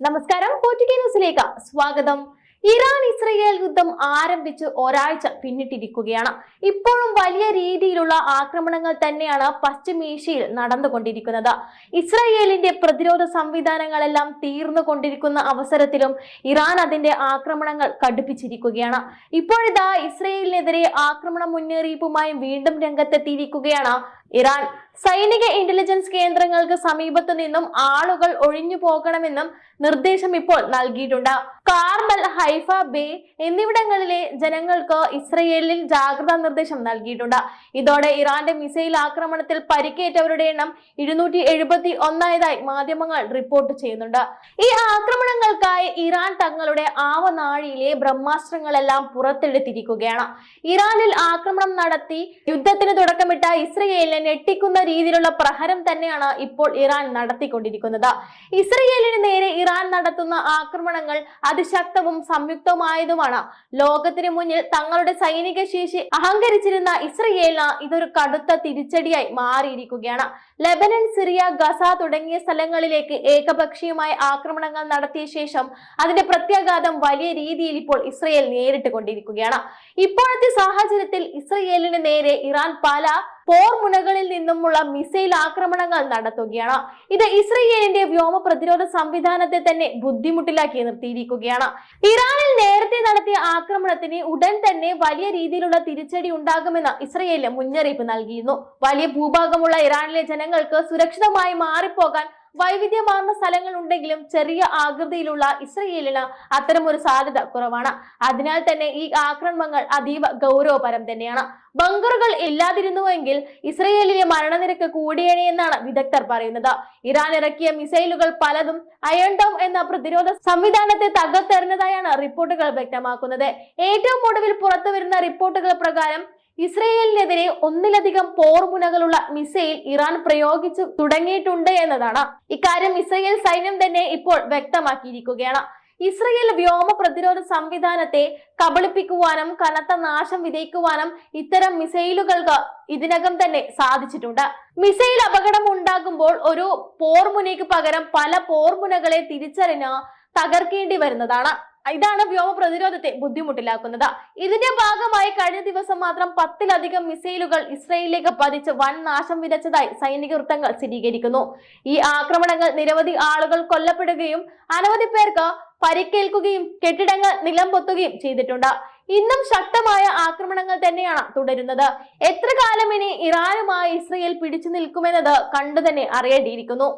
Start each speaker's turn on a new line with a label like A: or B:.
A: നമസ്കാരം ന്യൂസിലേക്ക് സ്വാഗതം. ഇറാൻ ഇസ്രയേൽ യുദ്ധം ആരംഭിച്ച് ഒരാഴ്ച പിന്നിട്ടിരിക്കുകയാണ്. ഇപ്പോഴും വലിയ രീതിയിലുള്ള ആക്രമണങ്ങൾ തന്നെയാണ് പശ്ചിമേഷ്യയിൽ നടന്നുകൊണ്ടിരിക്കുന്നത്. ഇസ്രയേലിന്റെ പ്രതിരോധ സംവിധാനങ്ങളെല്ലാം തീർന്നുകൊണ്ടിരിക്കുന്ന അവസരത്തിലും ഇറാൻ അതിന്റെ ആക്രമണങ്ങൾ കടുപ്പിച്ചിരിക്കുകയാണ്. ഇപ്പോഴിതാ ഇസ്രയേലിനെതിരെ ആക്രമണ മുന്നറിയിപ്പുമായി വീണ്ടും രംഗത്തെത്തിയിരിക്കുകയാണ് ഇറാൻ സൈനിക ഇന്റലിജൻസ് കേന്ദ്രങ്ങൾക്ക് സമീപത്തു നിന്നും ആളുകൾ ഒഴിഞ്ഞു പോകണമെന്നും നിർദ്ദേശം ഇപ്പോൾ നൽകിയിട്ടുണ്ട്. കാർമൽ ഹൈഫ ബേ എന്നിവിടങ്ങളിലെ ജനങ്ങൾക്ക് ഇസ്രയേലിൽ ജാഗ്രതാ നിർദ്ദേശം നൽകിയിട്ടുണ്ട്. ഇതോടെ ഇറാന്റെ മിസൈൽ ആക്രമണത്തിൽ പരിക്കേറ്റവരുടെ എണ്ണം ഇരുന്നൂറ്റി എഴുപത്തി ഒന്നായതായി മാധ്യമങ്ങൾ റിപ്പോർട്ട് ചെയ്യുന്നുണ്ട്. ഈ ആക്രമണങ്ങൾക്കായി ഇറാൻ തങ്ങളുടെ ആവനാഴിയിലെ ബ്രഹ്മാസ്ത്രങ്ങളെല്ലാം പുറത്തെടുത്തിരിക്കുകയാണ്. ഇറാനിൽ ആക്രമണം നടത്തി യുദ്ധത്തിന് തുടക്കമിട്ട ഇസ്രയേലിനെ ഞെട്ടിക്കുന്ന രീതിയിലുള്ള പ്രഹരം തന്നെയാണ് ഇപ്പോൾ ഇറാൻ നടത്തിക്കൊണ്ടിരിക്കുന്നത്. ഇസ്രയേലിന് നേരെ ഇറാൻ നടത്തുന്ന ആക്രമണങ്ങൾ അതിശക്തവും സംയുക്തമായതുമാണ് ലോകത്തിന് മുന്നിൽ തങ്ങളുടെ സൈനിക ശേഷി അഹങ്കരിച്ചിരുന്ന ഇസ്രയേലിന് ഇതൊരു കടുത്ത തിരിച്ചടിയായി മാറിയിരിക്കുകയാണ്. ലെബനൻ സിറിയ ഗസ തുടങ്ങിയ സ്ഥലങ്ങളിലേക്ക് ഏകപക്ഷീയമായ ആക്രമണങ്ങൾ നടത്തിയ ശേഷം അതിന്റെ പ്രത്യാഘാതം വലിയ രീതിയിൽ ഇപ്പോൾ ഇസ്രയേൽ നേരിട്ട് കൊണ്ടിരിക്കുകയാണ് ഇപ്പോഴത്തെ സാഹചര്യത്തിൽ ഇസ്രയേലിന് നേരെ ഇറാൻ പല പോർ മുനകളിൽ നിന്നുമുള്ള മിസൈൽ ആക്രമണങ്ങൾ നടത്തുകയാണ്. ഇത് ഇസ്രയേലിന്റെ വ്യോമ പ്രതിരോധ സംവിധാനത്തെ തന്നെ ബുദ്ധിമുട്ടിലാക്കി നിർത്തിയിരിക്കുകയാണ്. ഇറാനിൽ നേരത്തെ നടത്തിയ ആക്രമണത്തിന് ഉടൻ തന്നെ വലിയ രീതിയിലുള്ള തിരിച്ചടി ഉണ്ടാകുമെന്ന് ഇസ്രയേലിന് മുന്നറിയിപ്പ് നൽകിയിരുന്നു. വലിയ ഭൂഭാഗമുള്ള ഇറാനിലെ ജനങ്ങൾക്ക് സുരക്ഷിതമായി മാറിപ്പോകാൻ വൈവിധ്യമാർന്ന സ്ഥലങ്ങൾ ഉണ്ടെങ്കിലും ചെറിയ ആകൃതിയിലുള്ള ഇസ്രയേലിന് അത്തരമൊരു സാധ്യത കുറവാണ്. അതിനാൽ തന്നെ ഈ ആക്രമണങ്ങൾ അതീവ ഗൗരവപരം തന്നെയാണ്. ബങ്കറുകൾ ഇല്ലാതിരുന്നുവെങ്കിൽ ഇസ്രയേലിലെ മരണനിരക്ക് കൂടിയേനെ എന്നാണ് വിദഗ്ധർ പറയുന്നത്. ഇറാൻ ഇറക്കിയ മിസൈലുകൾ പലതും അയൺ ഡോം എന്ന പ്രതിരോധ സംവിധാനത്തെ തകർത്തെറിഞ്ഞതായാണ് റിപ്പോർട്ടുകൾ വ്യക്തമാക്കുന്നത്. ഏറ്റവും ഒടുവിൽ പുറത്തുവരുന്ന റിപ്പോർട്ടുകൾ പ്രകാരം ഇസ്രയേലിനെതിരെ ഒന്നിലധികം പോർമുനകളുള്ള മിസൈൽ ഇറാൻ പ്രയോഗിച്ചു തുടങ്ങിയിട്ടുണ്ട് എന്നതാണ്. ഇക്കാര്യം ഇസ്രയേൽ സൈന്യം തന്നെ ഇപ്പോൾ വ്യക്തമാക്കിയിരിക്കുകയാണ്. ഇസ്രയേൽ വ്യോമ പ്രതിരോധ സംവിധാനത്തെ കബളിപ്പിക്കുവാനും കനത്ത നാശം വിതയ്ക്കുവാനും ഇത്തരം മിസൈലുകൾക്ക് ഇതിനകം തന്നെ സാധിച്ചിട്ടുണ്ട്. മിസൈൽ അപകടം ഉണ്ടാകുമ്പോൾ ഒരു പോർമുനയ്ക്ക് പകരം പല പോർമുനകളെ തിരിച്ചറിഞ്ഞ് തകർക്കേണ്ടി വരുന്നതാണ്. ഇതാണ് വ്യോമ പ്രതിരോധത്തെ ബുദ്ധിമുട്ടിലാക്കുന്നത്. ഇതിന്റെ ഭാഗമായി കഴിഞ്ഞ ദിവസം മാത്രം പത്തിലധികം മിസൈലുകൾ ഇസ്രയേലിലേക്ക് പതിച്ച് വൻ നാശം വിതച്ചതായി സൈനിക വൃത്തങ്ങൾ സ്ഥിരീകരിക്കുന്നു. ഈ ആക്രമണങ്ങൾ നിരവധി ആളുകൾ കൊല്ലപ്പെടുകയും അനവധി പേർക്ക് പരിക്കേൽക്കുകയും കെട്ടിടങ്ങൾ നിലംപൊത്തുകയും ചെയ്തിട്ടുണ്ട്. ഇന്നും ശക്തമായ ആക്രമണങ്ങൾ തന്നെയാണ് തുടരുന്നത്. എത്ര കാലം ഇനി ഇറാനുമായി ഇസ്രയേൽ പിടിച്ചു നിൽക്കുമെന്നത് കണ്ടു തന്നെ അറിയേണ്ടിയിരിക്കുന്നു.